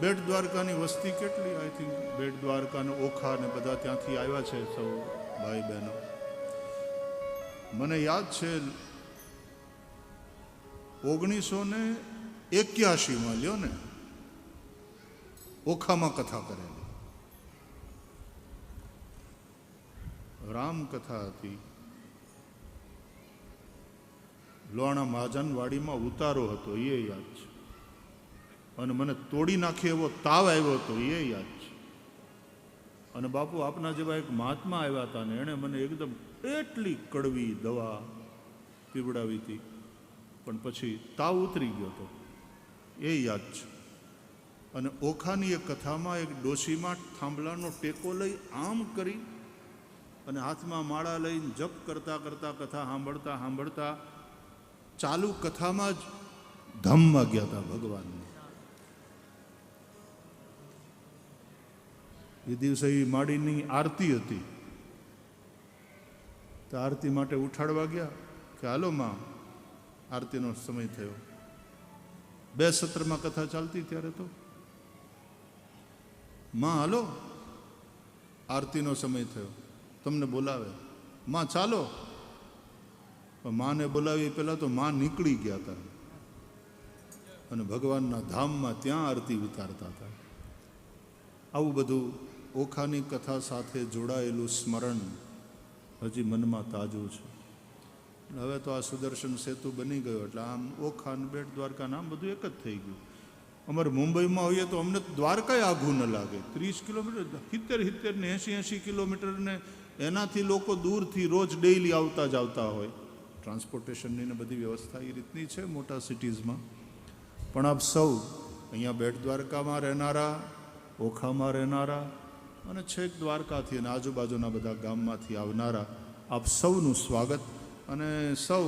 બેટ દ્વારકાની વસ્તી કેટલી? આઈ થિંક બેટ દ્વારકા ને ઓખા ને બધા ત્યાંથી આવ્યા છે સૌ ભાઈ બહેનો. મને યાદ છે ઓગણીસો ને એક્યાસીમાં લ્યો ને, ઓખામાં કથા કરેલી. રામ કથા હતી. લોણા મહાજનવાડીમાં ઉતારો હતો, એ યાદ છે. અને મને તોડી નાખે એવો તાવ આવ્યો હતો, એ યાદ છે. અને બાપુ, આપના જેવા એક મહાત્મા આવ્યા હતા ને, એણે મને એકદમ એટલી કડવી દવા પીવડાવી હતી. પણ પછી તાવ ઉતરી ગયો હતો. એ યાદ છે. અને ઓખાની એક કથામાં એક ડોશીમાં થાંભલાનો ટેકો લઈ આમ કરી અને હાથમાં માળા લઈને જપ કરતા કરતા કથા સાંભળતા સાંભળતા ચાલુ કથામાં જ ધામમાં ગયા હતા ભગવાનને. એ દિવસે એ માડીની આરતી હતી. તો આરતી માટે ઉઠાડવા ગયા કે હાલો માં, આરતીનો સમય થયો. બે સત્રમાં કથા ચાલતી ત્યારે તો? માં, હાલો, આરતીનો સમય થયો. તમને બોલાવે. માં, ચાલો. માને બોલાવી પહેલાં તો માં નીકળી ગયા હતા. અને ભગવાનના ધામમાં ત્યાં આરતી ઉતારતા હતા. આવું બધું ઓખાની કથા સાથે જોડાયેલું સ્મરણ હજી મનમાં તાજું છે. હવે તો આ સુદર્શન સેતુ બની ગયો એટલે આમ ઓખા અને બેટ દ્વારકા નામ બધું એક જ થઈ ગયું. અમારે મુંબઈમાં હોઈએ તો અમને દ્વારકાય આઘું ન લાગે. ત્રીસ કિલોમીટર, સિત્તેર સિત્તેર ને એંશી કિલોમીટર ને એનાથી લોકો દૂરથી રોજ ડેઈલી આવતા જ આવતા હોય. ટ્રાન્સપોર્ટેશનની ને બધી વ્યવસ્થા એ રીતની છે મોટા સિટીઝમાં પણ આપ સૌ અહીંયા બેટ દ્વારકામાં રહેનારા ઓખામાં રહેનારા અને છેક દ્વારકાથી અને આજુબાજુના બધા ગામમાંથી આવનારા આપ સૌનું સ્વાગત અને સૌ